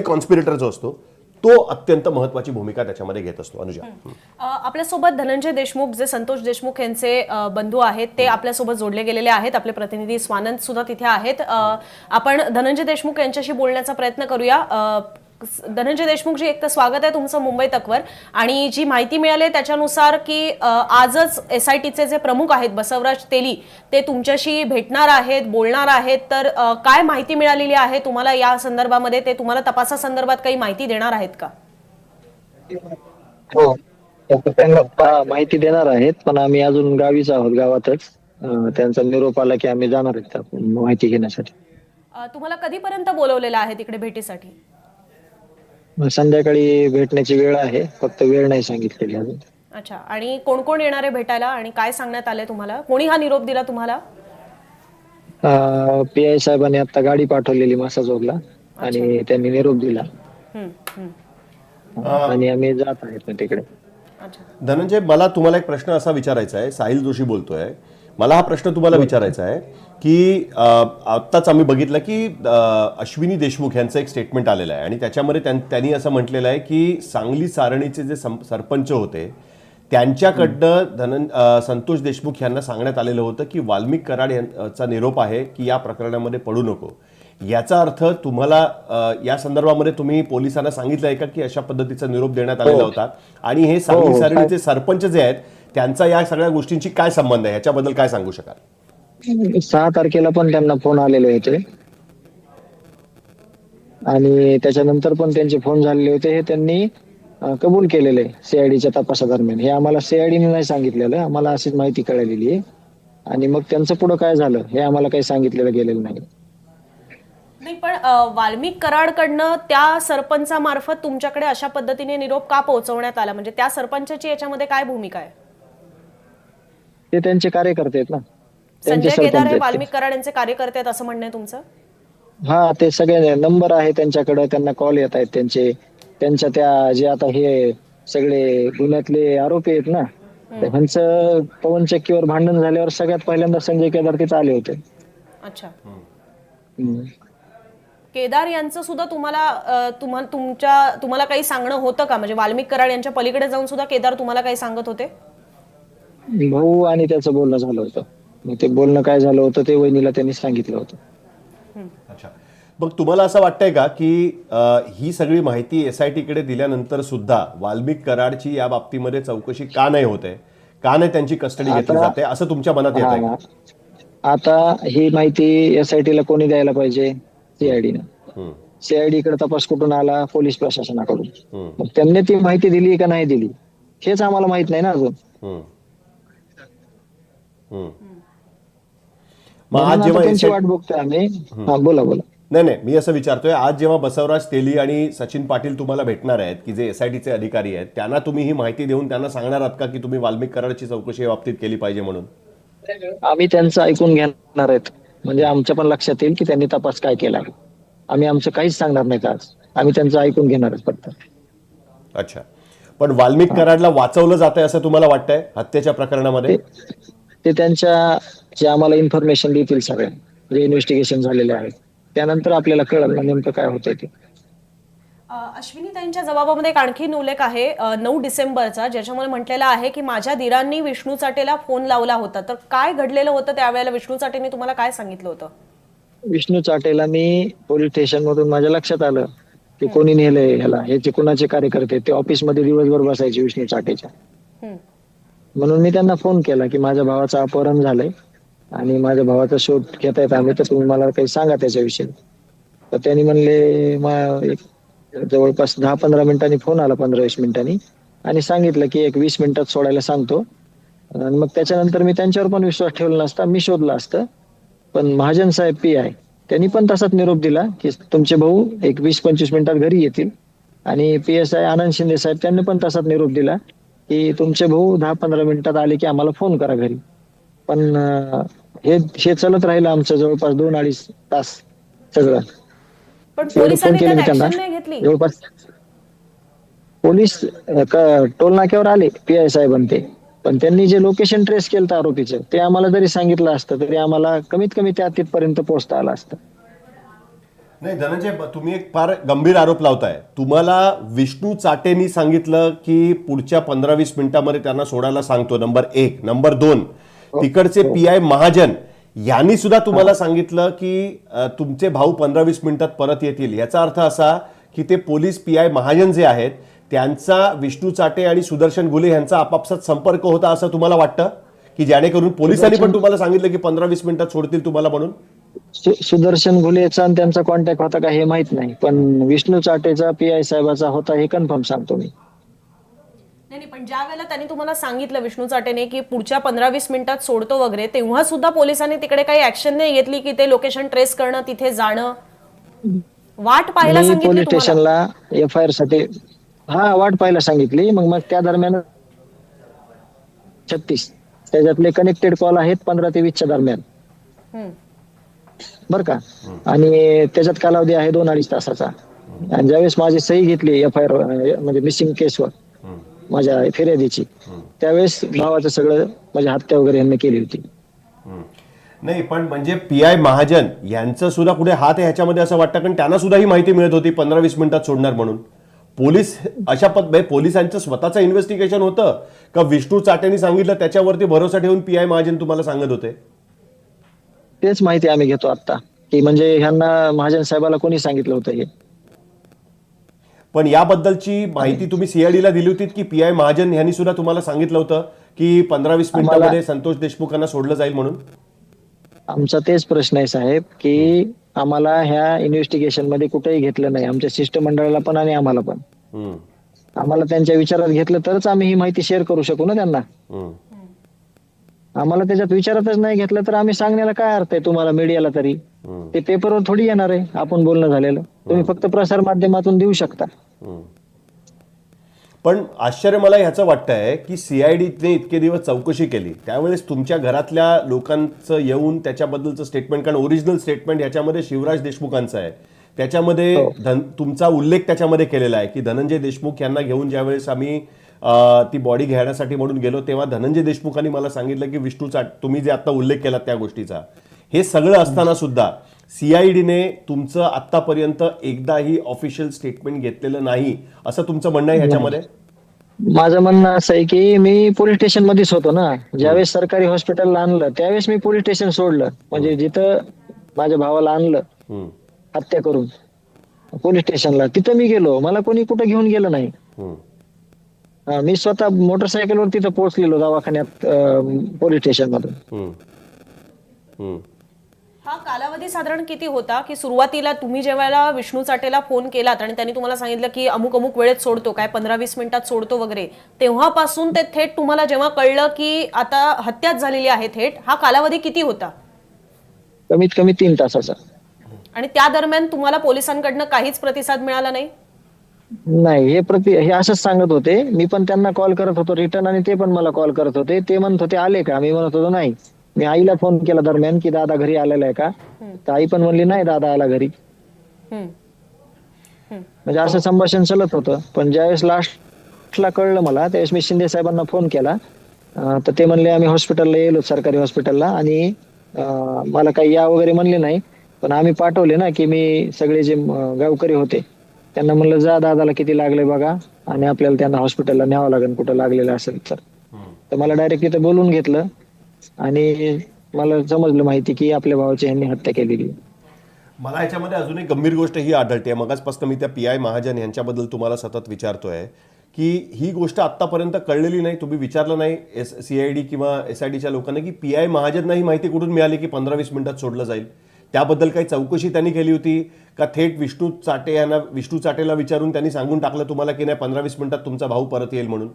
Conspirator जो असतो तो अत्यंत महत्वाची भूमिका त्याच्यामध्ये घेत असतो. अनुजा. आपल्यासोबत धनंजय देशमुख जे संतोष देशमुख यांचे बंधू आहेत ते आपल्यासोबत जोडले गेलेले आहेत. आपले प्रतिनिधी स्वानंद सुद्धा तिथे आहेत. आपण धनंजय देशमुख यांच्याशी बोलण्याचा प्रयत्न करूया. धनंजय देशमुखजी एक तर स्वागत आहे तुमचं मुंबई तकवर. आणि जी माहिती मिळाली त्याच्यानुसार की आजच एस आय टीचे जे प्रमुख आहेत बसवराज तेली ते तुमच्याशी भेटणार आहेत बोलणार आहेत. तर काय माहिती मिळालेली आहे तुम्हाला या संदर्भामध्ये? ते तुम्हाला तपासासंदर्भात काही माहिती देणार आहेत का? हो. माहिती देणार आहेत पण आम्ही अजून गावीच आहोत गावातच. त्यांचा निरोप आला की आम्ही जाणार आहेत माहिती घेण्यासाठी. तुम्हाला कधीपर्यंत बोलवलेलं आहे तिकडे भेटीसाठी? मग संध्याकाळी भेटण्याची वेळ आहे. फक्त वेळ नाही सांगितलेली अजून. अच्छा. आणि कोण कोण येणार आहे भेटायला? आणि काय सांगण्यात आलंय तुम्हाला? कोणी हा निरोप दिला तुम्हाला? पी आय साहेबांनी आता गाडी पाठवलेली मासाजोगला आणि त्यांनी निरोप दिला. हम्म, हम्म. आणि आम्ही जात आहेत ना तिकडे. अच्छा. धनंजय मला तुम्हाला एक प्रश्न असा विचारायचा आहे. साहिल जोशी बोलतोय. मला हा प्रश्न तुम्हाला विचारायचा आहे. की आत्ताच आम्ही बघितलं की अश्विनी देशमुख यांचं एक स्टेटमेंट आलेलं आहे. आणि त्याच्यामध्ये त्यां- त्यांनी असं म्हटलेलं आहे की सांगली सारणीचे जे सं- सरपंच होते त्यांच्याकडनं धनन अ, संतोष देशमुख यांना सांगण्यात आलेलं होतं की वाल्मिक कराड यांचा निरोप आहे की या प्रकरणामध्ये पडू नको. याचा अर्थ तुम्हाला या संदर्भामध्ये तुम्ही पोलिसांना सांगितलं आहे का की अशा पद्धतीचा निरोप देण्यात आलेला होता? आणि हे सांगली हो, सारणीचे सरपंच जे आहेत त्यांचा या सगळ्या गोष्टींची काय संबंध आहे? याच्याबद्दल काय सांगू शकाल? सहा तारखेला पण त्यांना फोन आलेले होते. आणि त्याच्यानंतर पण त्यांचे फोन झालेले होते. हे त्यांनी कबूल केलेले सीआयडीच्या तपासादरम्यान. हे आम्हाला सीआयडीने नाही सांगितलेलं. आम्हाला अशीच माहिती कळलेली आहे. आणि मग त्यांचं पुढं काय झालं हे आम्हाला काही सांगितलेलं गेलेलं नाही. नाही पण वाल्मिक कराडकडनं त्या सरपंचामार्फत तुमच्याकडे अशा पद्धतीने निरोप का पोहोचवण्यात आला? म्हणजे त्या सरपंचाची याच्यामध्ये काय भूमिका आहे? ते त्यांचे कार्यकर्ते आहेत ना. संजय केदार हे वाल्मिक कराड यांचे कार्यकर्ते आहेत असं म्हणणं आहे तुमचं. हा ते सगळे नंबर आहे त्यांच्याकडे त्यांना कॉल येत आहेत त्यांचे. त्यांच्या त्या जे आता हे सगळे गुन्ह्यातले आरोपी आहेत ना त्यांचं पवन चक्कीवर भांडण झाल्यावर सगळ्यात पहिल्यांदा संजय केदार तिथे आले होते. अच्छा. केदार यांचं सुद्धा तुम्हाला अ, तुम्हा तुमच्या तुम्हाला काही सांगणं होतं का? म्हणजे वाल्मिक कराड यांच्या पलीकडे जाऊन सुद्धा केदार तुम्हाला काही सांगत होते? भाऊ आणि त्याचं बोलणं झालं होतं. मग ते बोलणं काय झालं होतं ते वहिनीला त्यांनी सांगितलं होतं. अच्छा. मग तुम्हाला असं वाटतंय का की अ, ही सगळी माहिती एस आय टीकडे दिल्यानंतर सुद्धा वाल्मिक कराडची या बाबतीमध्ये चौकशी का नाही होते का नाही त्यांची कस्टडी घेतली आता- जाते? असं तुमच्या मनात येत आहे का? हा. आता ही माहिती एसआयटी ला कोणी द्यायला पाहिजे? सीआयडीनं हम्म, सीआयडी कडे तपास कुठून आला? पोलीस प्रशासनाकडून. हम्म, मग त्यांनी ती माहिती दिली का नाही दिली? हेच आम्हाला माहीत नाही ना अजून. हम्म. हम्म. मग आज जेव्हा त्यांची वाट बघतोय आम्ही. हा बोला बोला. नाही नाही मी असं विचारतोय आज जेव्हा बसवराज तेली आणि सचिन पाटील तुम्हाला भेटणार आहेत की जे एसआयटीचे अधिकारी आहेत त्यांना तुम्ही ही माहिती देऊन त्यांना सांगणार आहात का की तुम्ही वाल्मिक कराडची चौकशी या बाबतीत केली पाहिजे म्हणून? आम्ही त्यांचं ऐकून घेणार आहेत. म्हणजे आमच्या पण लक्षात येईल की त्यांनी तपास काय केला. आम्ही आमचं काहीच सांगणार नाहीत आज? आम्ही त्यांचं ऐकून घेणार आहेत फक्त. अच्छा. पण वाल्मिक कराडला वाचवलं जात आहे असं तुम्हाला वाटतंय हत्येच्या प्रकरणामध्ये? ते त्यांच्या जे आम्हाला इन्फॉर्मेशन देतील सगळ्या जे इन्व्हेस्टिगेशन झालेले आहे त्यानंतर आपल्याला कळलं ना नेमकं काय होतंय ते. अ, अश्विनीताईंच्या जबाबामध्ये एक आणखीन उल्लेख आहे. नऊ डिसेंबरचा ज्याच्यामध्ये म्हटलेला आहे की माझ्या दिरांनी विष्णू चाटेला फोन लावला होता. तर काय घडलेलं होतं त्यावेळेला? विष्णू चाटेने तुम्हाला काय सांगितलं होतं? विष्णू चाटेला मी पोलीस स्टेशन मधून माझ्या लक्षात आलं की कोणी नेलंय ह्याला. ह्याचे कुणाचे कार्यकर्ते ते ऑफिसमध्ये दिवसभर बसायचे विष्णू चाटेच्या. म्हणून मी त्यांना फोन केला की माझ्या भावाचं अपहरण झालंय. आणि माझ्या भावाचा शोध घेता येत आम्ही तर तुम्ही मला काही सांगा त्याच्याविषयी. तर त्यांनी म्हणले जवळपास दहा पंधरा मिनिटांनी फोन आला पंधरा वीस मिनिटांनी. आणि सांगितलं की एक वीस मिनिटात सोडायला सांगतो. आणि मग त्याच्यानंतर मी त्यांच्यावर पण विश्वास ठेवला नसता मी शोधला असतं. पण महाजन साहेब पी आहे त्यांनी पण तसाच निरोप दिला की तुमचे भाऊ एक वीस पंचवीस मिनिटात घरी येतील. आणि P S I Anand Shinde साहेब त्यांनी पण तसाच निरोप दिला की तुमचे भाऊ दहा पंधरा मिनिटात आले की आम्हाला फोन करा घरी. पण हे हे चालत राहिलं आमचं जवळपास दोन अडीच तास सगळं. पण पोलिसांनी केले मी त्यात नाही घेतली. जवळपास पोलीस अं, क- टोल नाक्यावर आले पी आय साहेबांते. पण त्यांनी जे लोकेशन ट्रेस केलं आरोपीचं ते आम्हाला जरी सांगितलं असतं तरी आम्हाला कमीत कमी त्या तिथपर्यंत पोहोचता आलं असतं. नाही धनंजय ब- तुम्ही एक फार गंभीर आरोप लावताय. तुम्हाला विष्णू चाटेनी सांगितलं की पुढच्या पंधरा वीस मिनिटांमध्ये त्यांना सोडायला सांगतो. नंबर एक. नंबर दोन. तिकडचे पी आय महाजन यांनी सुद्धा तुम्हाला सांगितलं की तुमचे भाऊ पंधरा वीस मिनिटात परत येतील. याचा अर्थ असा की ते पोलीस पी आय महाजन जे आहेत त्यांचा विष्णू चाटे आणि सुदर्शन गुले यांचा आपापसात संपर्क होता असं तुम्हाला वाटतं? की जेणेकरून पोलिसांनी पण तुम्हाला सांगितलं की पंधरा वीस मिनिटात सोडतील तुम्हाला म्हणून? सुदर्शन घुलेचा आणि त्यांचा कॉन्टॅक्ट होता का हे माहीत नाही. पण विष्णू चाटेचा पी आय साहेबाचा होता हे कन्फर्म सांगतो मी. नाही पण ज्या वेळेला त्यांनी तुम्हाला सांगितलं विष्णू चाटेने की पुढच्या पंधरा वीस मिनिटात सोडतो वगैरे तेव्हा सुद्धा पोलिसांनी तिकडे काही ऍक्शन नाही घेतली की ते लोकेशन ट्रेस करणं तिथे जाणं? वाट पाहायला सांगितली पोलीस स्टेशनला एफ आय आरसाठी हा वाट पाहायला सांगितली. मग मग त्या दरम्यान छत्तीस. त्याच्यातले कनेक्टेड कॉल आहेत पंधरा ते वीसच्या दरम्यान. बर का? आणि त्याच्यात कालावधी आहे दोन अडीच तासाचा. आणि ज्यावेळेस माझी सही घेतली एफ आय आर म्हणजे मिसिंग केसवर माझ्या फिर्यादीची. त्यावेळेस भावाचं सगळं माझी हत्या वगैरे यांनी केली होती. नाही पण म्हणजे पी आय महाजन यांचं सुद्धा कुठे हात आहे ह्याच्यामध्ये असं वाटतं? कारण त्यांना सुद्धा ही माहिती मिळत होती पंधरा वीस मिनिटात सोडणार म्हणून. पोलीस अशा पद म्हणजे पोलिसांचं स्वतःचं इन्व्हेस्टिगेशन होतं का विष्णू चाटेनी सांगितलं? त्याच्यावरती भरोसा ठेवून पी आय महाजन तुम्हाला सांगत होते. तेच माहिती आम्ही घेतो आता की म्हणजे ह्यांना महाजन साहेबाला कोणी सांगितलं होतं हे? पण याबद्दलची माहिती तुम्ही सीआयडीला दिली होती की पी आय महाजन यांनी सुद्धा तुम्हाला सांगितलं होतं की पंधरा वीस मिनिटामध्ये संतोष देशमुखांना सोडलं जाईल म्हणून. आमचा तेच प्रश्न आहे साहेब की आम्हाला ह्या इन्व्हेस्टिगेशनमध्ये कुठेही घेतलं नाही. आमच्या शिष्टमंडळाला पण आणि आम्हाला पण. आम्हाला त्यांच्या विचारात घेतलं तरच आम्ही ही माहिती शेअर करू शकू ना त्यांना. आम्हाला त्याच्यात विचारातच नाही घेतलं तर आम्ही सांगण्याला काय अर्थ आहे तुम्हाला मीडियाला तरी. ते पेपरवर थोडी येणार आहे आपण बोलणं झालेलं. तुम्ही फक्त प्रसार माध्यमातून देऊ शकता. पण आश्चर्य मला ह्याचं वाटतंय की सीआयडीने इतके दिवस चौकशी केली. त्यावेळेस तुमच्या घरातल्या लोकांचं येऊन त्याच्याबद्दलचं स्टेटमेंट कारण ओरिजिनल स्टेटमेंट ह्याच्यामध्ये शिवराज देशमुखांचं आहे. त्याच्यामध्ये धन तुमचा उल्लेख त्याच्यामध्ये केलेला आहे की धनंजय देशमुख यांना घेऊन ज्यावेळेस आम्ही ती बॉडी घेण्यासाठी म्हणून गेलो तेव्हा धनंजय देशमुखांनी मला सांगितलं की विष्णू चाट तुम्ही जे आता उल्लेख केला त्या गोष्टीचा. हे सगळं असताना सुद्धा सीआयडीने तुमचं आतापर्यंत एकदाही ऑफिशियल स्टेटमेंट घेतलेलं नाही असं तुमचं म्हणणं आहे ह्याच्यामध्ये? माझं म्हणणं असं आहे की मी पोलीस स्टेशन मध्येच होतो ना. ज्यावेळेस सरकारी हॉस्पिटलला आणलं त्यावेळेस मी पोलीस स्टेशन सोडलं. म्हणजे जिथं माझ्या भावाला आणलं हत्या करून. पोलीस स्टेशनला तिथं मी गेलो. मला कोणी कुठं घेऊन गेलं नाही. हा, मी स्वतः मोटरसायकलवर तिथं पोहोचलेलो दवाखान्यात पोलीस स्टेशन मधून हम्म. हम्म. हा कालावधी साधारण किती होता? की सुरुवातीला तुम्ही जेव्हा विष्णू चाटेला फोन केलात आणि त्यांनी तुम्हाला सांगितलं की अमुक अमुक वेळेत सोडतो काय पंधरा वीस मिनिटात सोडतो वगैरे तेव्हापासून ते थेट तुम्हाला जेव्हा कळलं की आता हत्याच झालेली आहे थेट हा कालावधी किती होता? कमीत कमी तीन तासाचा. आणि त्या दरम्यान तुम्हाला पोलिसांकडनं काहीच प्रतिसाद मिळाला नाही? नाही हे प्रति हे असंच सांगत होते. मी पण त्यांना कॉल करत होतो रिटर्न आणि ते पण मला कॉल करत होते. ते म्हणत होते आले का? मी म्हणत होतो नाही. मी आईला फोन केला दरम्यान की दादा घरी आलेला आहे का? तर आई पण म्हणली नाही दादा आला घरी. म्हणजे असं संभाषण चालत होतं. पण ज्यावेळेस लास्टला कळलं मला त्यावेळेस मी शिंदे साहेबांना फोन केला. तर ते म्हणले आम्ही हॉस्पिटलला येलो सरकारी हॉस्पिटलला आणि मला काही या वगैरे म्हणले नाही. पण आम्ही पाठवले ना की मी सगळे जे गावकरी होते त्यांना म्हणलं जा दादाला किती लागले बघा आणि आपल्याला त्यांना हॉस्पिटलला न्यावं लागेल कुठं लागलेलं असेल तर. तर मला डायरेक्ट इथं बोलून घेतलं आणि मला समजलं माहिती की आपल्या भावाची यांनी हत्या केलेली. मला याच्यामध्ये अजून एक गंभीर गोष्ट ही आढळते. मगाचपासून मी त्या पी आय महाजन यांच्याबद्दल तुम्हाला सतत विचारतोय की ही गोष्ट आतापर्यंत कळलेली नाही तुम्ही विचारलं नाही एस सी आय डी किंवा एस आय डीच्या लोकांना की पी आय महाजनना ही माहिती कुठून मिळाली की पंधरा वीस मिनिटात सोडलं जाईल? त्याबद्दल काही चौकशी त्यांनी केली होती? का थेट विष्णू चाटे यांना विष्णू चाटेला विचारून त्यांनी सांगून टाकलं तुम्हाला की नाही पंधरा वीस मिनिटात तुमचा भाऊ परत येईल म्हणून?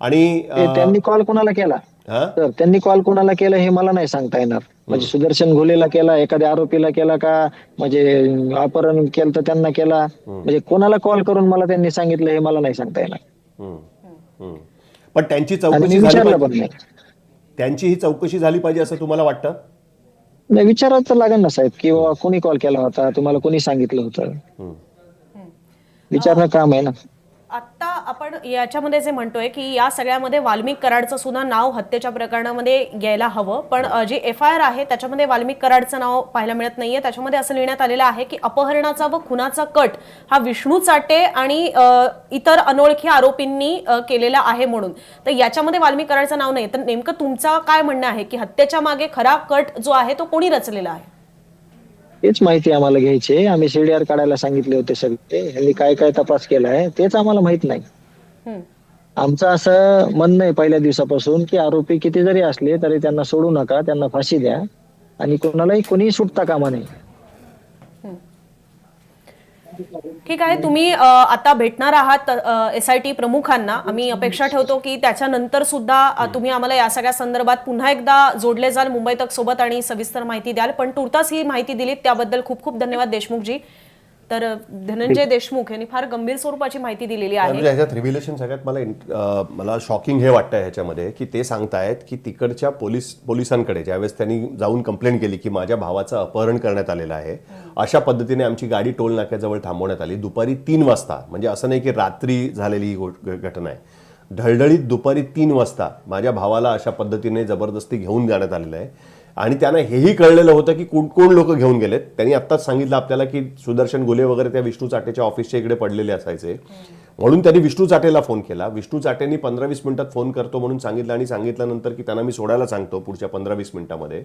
आणि त्यांनी कॉल कोणाला केला? तर त्यांनी कॉल कोणाला केला हे मला नाही सांगता येणार. म्हणजे सुदर्शन घोलेला केला एखाद्या आरोपीला केला का? म्हणजे अपहरण केलं तर त्यांना केला. म्हणजे कोणाला कॉल करून मला त्यांनी सांगितलं हे मला नाही सांगता येणार. पण त्यांची चौकशी त्यांची ही चौकशी झाली पाहिजे असं तुम्हाला वाटतं? नाही विचारायचं तर लागेल ना साहेब की बाबा कोणी कॉल केला होता तुम्हाला कोणी सांगितलं होतं. विचारणं काम आहे ना आपण याच्यामध्ये जे म्हणतोय की या सगळ्यामध्ये वाल्मिक कराडचं सुद्धा नाव हत्येच्या प्रकरणामध्ये यायला हवं. पण जे जी एफ आय आर आहे त्याच्यामध्ये वाल्मिक कराडचं नाव पाहायला मिळत नाहीये. त्याच्यामध्ये असं लिहिण्यात आलेलं आहे की अपहरणाचा व खुनाचा कट हा विष्णू चाटे आणि इतर अनोळखी आरोपींनी केलेला आहे म्हणून. तर याच्यामध्ये वाल्मिक कराडचं नाव नाही तर नेमकं तुमचं काय म्हणणं आहे की हत्येच्या मागे खरा कट जो आहे तो कोणी रचलेला आहे? तेच माहिती आम्हाला घ्यायची आहे. आम्ही सीडीआर काढायला सांगितले होते सगळे यांनी काय काय तपास केलाय तेच आम्हाला माहीत नाही. आमचं असं म्हणणं आहे पहिल्या दिवसापासून की आरोपी किती जरी असले तरी त्यांना सोडू नका त्यांना फाशी द्या आणि कोणालाही कोणीही सुटता कामा नये ठीक आहे तुम्ही आता भेटणार आहात एस आय टी प्रमुखांना. आम्ही अपेक्षा ठेवतो की त्याच्यानंतर सुद्धा तुम्ही आम्हाला या सगळ्या संदर्भात पुन्हा एकदा जोडले जाल मुंबई तक सोबत आणि सविस्तर माहिती द्याल. पण तुर्तास ही माहिती दिलीत त्याबद्दल खूप खूप धन्यवाद देशमुखजी. तर धनंजय देशमुख यांनी फार गंभीर स्वरूपाची माहिती दिलेली आहे. ह्याच्यात रिव्हिलेशन सगळ्यात मला मला शॉकिंग हे वाटतं ह्याच्यामध्ये की ते सांगतायत की तिकडच्या पोलीस पोलिसांकडे ज्यावेळेस त्यांनी जाऊन कंप्लेंट केली की माझ्या भावाचं अपहरण करण्यात आलेलं आहे अशा पद्धतीने आमची गाडी टोल नाक्याजवळ थांबवण्यात आली. दुपारी तीन वाजता म्हणजे असं नाही की रात्री झालेली ही घटना आहे. ढळढळीत दुपारी तीन वाजता माझ्या भावाला अशा पद्धतीने जबरदस्ती घेऊन जाण्यात आलेलं आहे. आणि त्यांना हेही कळलेलं होतं की कोण कोण लोक घेऊन गेलेत. त्यांनी आत्ताच सांगितलं आपल्याला की सुदर्शन गुले वगैरे त्या विष्णू चाटेच्या ऑफिसच्या इकडे पडलेले असायचे. म्हणून त्यांनी विष्णू चाटेला फोन केला. विष्णू चाटेंनी पंधरा वीस मिनिटात फोन करतो म्हणून सांगितलं आणि सांगितल्यानंतर की त्यांना मी सोडायला सांगतो पुढच्या पंधरा वीस मिनिटामध्ये.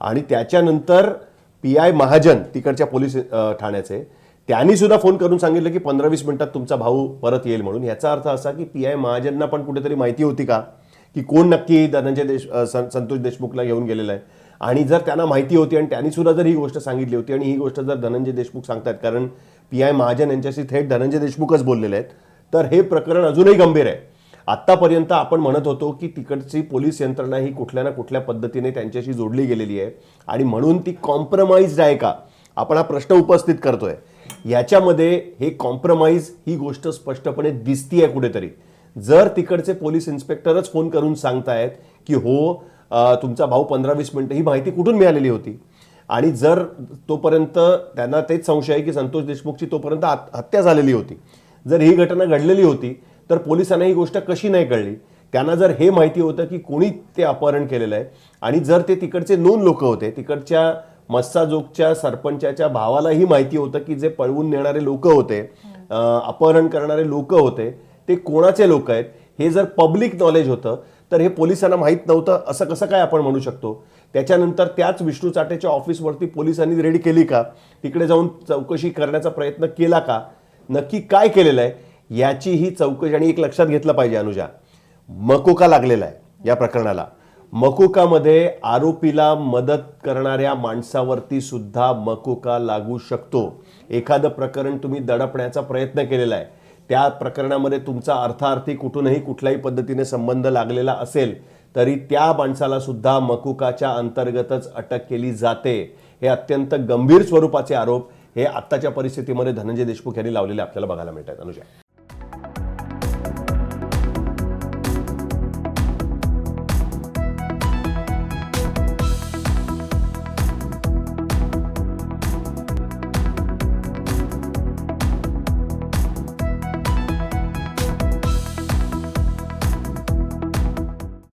आणि त्याच्यानंतर पी आय महाजन तिकडच्या पोलीस ठाण्याचे त्यांनी सुद्धा फोन करून सांगितलं की पंधरा वीस मिनिटात तुमचा भाऊ परत येईल म्हणून. याचा अर्थ असा की पी आय महाजनना पण कुठेतरी माहिती होती का? की कोण नक्की धनंजय देश सं- संतोष देशमुखला घेऊन गेलेला आहे? आणि जर त्यांना माहिती होती आणि त्यांनी सुद्धा जर ही गोष्ट सांगितली होती आणि ही गोष्ट जर धनंजय देशमुख सांगतात कारण पी आय महाजन यांच्याशी थेट धनंजय देशमुखच बोललेले आहेत तर हे प्रकरण अजूनही गंभीर आहे. आत्तापर्यंत आपण म्हणत होतो की तिकडची पोलीस यंत्रणा ही कुठल्या ना कुठल्या पद्धतीने त्यांच्याशी जोडली गेलेली आहे आणि म्हणून ती कॉम्प्रमाइज्ड आहे का? आपण हा प्रश्न उपस्थित करतोय. याच्यामध्ये हे कॉम्प्रमाइज ही गोष्ट स्पष्टपणे दिसतीये कुठेतरी. जर तिकडचे पोलीस इन्स्पेक्टरच फोन करून सांगतायत की हो तुमचा भाऊ पंधरा वीस मिनिटं ही माहिती कुठून मिळालेली होती? आणि जर तोपर्यंत त्यांना तेच संशय आहे की संतोष देशमुखची तोपर्यंत हत्या झालेली होती. जर ही घटना घडलेली होती तर पोलिसांना ही गोष्ट कशी नाही कळली? त्यांना जर हे माहिती होतं की कोणी ते अपहरण केलेलं आहे आणि जर ते तिकडचे नोन लोक होते तिकडच्या मस्साजोगच्या सरपंचाच्या भावालाही माहिती होतं की जे पळवून नेणारे लोक होते अपहरण करणारे लोक होते ते कोणाचे लोक आहेत? हे जर पब्लिक नॉलेज होतं तर हे पोलिसांना माहीत नव्हतं. असं कसं काय आपण म्हणू शकतो? त्याच्यानंतर त्याच विष्णू चाटेच्या ऑफिसवरती पोलिसांनी रेडी केली का? तिकडे जाऊन चौकशी करण्याचा प्रयत्न केला का? नक्की काय केलेलं आहे? याची ही चौकशी आणि एक लक्षात घेतलं पाहिजे अनुजा. मकोका लागलेला आहे या प्रकरणाला. मकोकामध्ये आरोपीला मदत करणाऱ्या माणसावरती सुद्धा मकोका लागू शकतो. एखादं प्रकरण तुम्ही दडपण्याचा प्रयत्न केलेला आहे. त्या प्रकरणामध्ये तुमचा अर्थार्थी कुठूनही कुठल्याही पद्धतीने संबंध लागलेला असेल तरी त्या माणसाला सुद्धा मकुकाच्या अंतर्गतच अटक केली जाते. हे अत्यंत गंभीर स्वरूपाचे आरोप हे आत्ताच्या परिस्थितीमध्ये धनंजय देशमुख यांनी लावलेले आपल्याला बघायला मिळतात अनुजा.